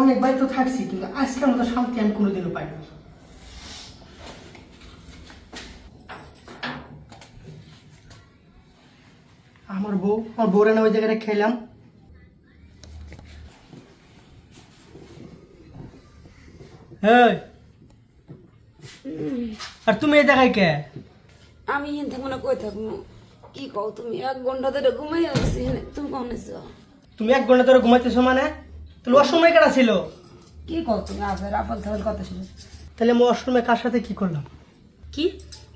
অনেকবার তো থাকছি কিন্তু আজকের মতো শান্তি আমি কোনোদিনও পাইনি। আমার বউ আমার বউরা ওই জায়গাটা খেলাম আর তুমি এই জায়গায় কে? আমি হিন্দে মনে কই থাকব? কি কও তুমি? এক ঘণ্টা ধরে ঘুমাই আসছি তুমি এসো তুমি এক ঘণ্টা ধরে ঘুমাইতেছো মানে? তাহলে অসময় কেটা ছিল? কি কও তুমি? আবার আপল থাকলে কথা শুনে। তাহলে আমি অসময় কার সাথে কি করলাম? কি?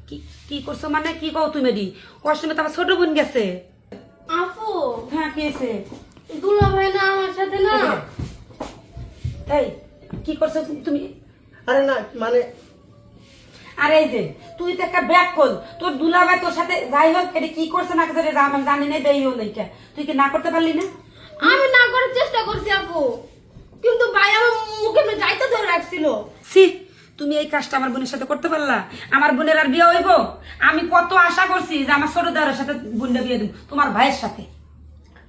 কি কি করছ মানে কি কও তুমি দি অষ্টমে তো আমার ছোট বোন গেছে। আপু? হ্যাঁ কি হয়েছে? দুলা ভাই না আমার সাথে না? এই কি করছ তুমি? আরে না মানে আরে এই যে তুই তো একটা ব্যাগ কল তোর দুলাভাই তোর সাথে যাই হোক এটা কি করছে না করছে জানি না দেইও নাই। তুই কি না করতে পারলি না? আমি না করার চেষ্টা করছি আপু। কিন্তু ভাই আমার মুখে যাইতে ধরে রাখছিল। সি তুমি এই কাজটা আমার বোনের সাথে করতে পারলা? আমার বোনের আর বিয়ে হইব? আমি কত আশা করছি যে আমার ছোট দেওয়ার সাথে বোনটা বিয়ে দেব তোমার ভাইয়ের সাথে।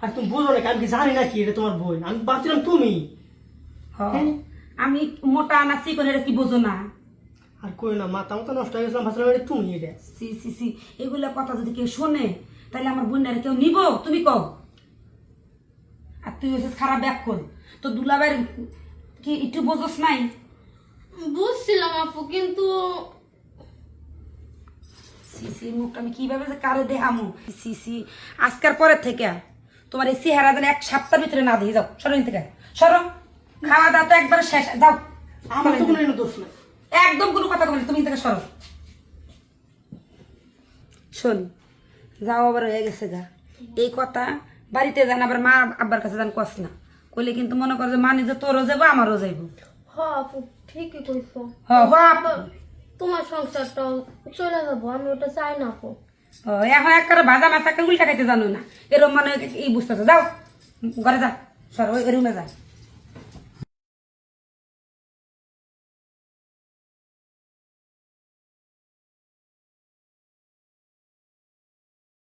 আর তুমি বুঝো না আমি কি জানি না কি এটা তোমার বোন। আমি ভাবছিলাম তুমি। আমি মোটা না চিকন এটা কি বোঝো না? আর কই না মাথা মতো নষ্ট হয়ে গেছিলাম ভাবছিলাম এটা তুমি এটা। সি সি সি এগুলা কথা যদি কেউ শোনে তাহলে আমার বোনের কেউ নিব? তুমি কও। তুই হচ্ছে খারাপ কর তো দুলাভাইয়ের কি একটু বোঝোস নাই? বুঝছিলাম আপু কিন্তু সি সি মুখটা আমি কীভাবে যে কারে দেখামু? সি সি আজকের পরের থেকে তোমার এই চেহারা যেন এক সপ্তাহের ভিতরে না দিয়ে যাও সরো থেকে। সরো। খাওয়া দাওয়া তো একবার শেষ। যাও। আমার তো কোনো দোষ নাই। একদম কোনো কথা বলি তুমি থেকে সরো। শোন যাও আবার হয়ে গেছে গা। এই কথা বাড়িতে যান আবার মা আব্বার কাছে যান কস না। কইলে কিন্তু মনে কর যে মানি যে তোরও যাব আমারও যাইবো হ আপু ঠিকই কইছো। হ হ আপু। তোমার সংসারটাও চলে যাব আমি ওটা চাই না আপু। ও, এখন এক করে ভাজা মাছাকে উল্টা খাইতে জানো না। এরকম মানে এই বুঝতেছে যাও ঘরে যা সর ওই রুমে যা।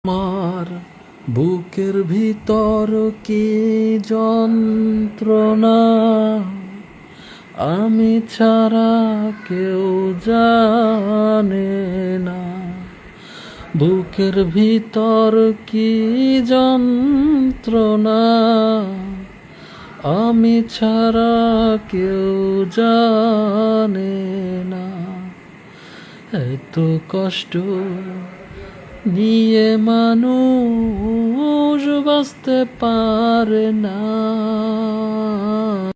আমার বুকের ভিতর কি যন্ত্রণা? আমি ছাড়া কেউ জানে না। বুকের ভিতর কি যন্ত্রণা? আমি ছাড়া কেউ জানে না। এত কষ্ট নিয়ে মানুষ বাঁচতে পারে না।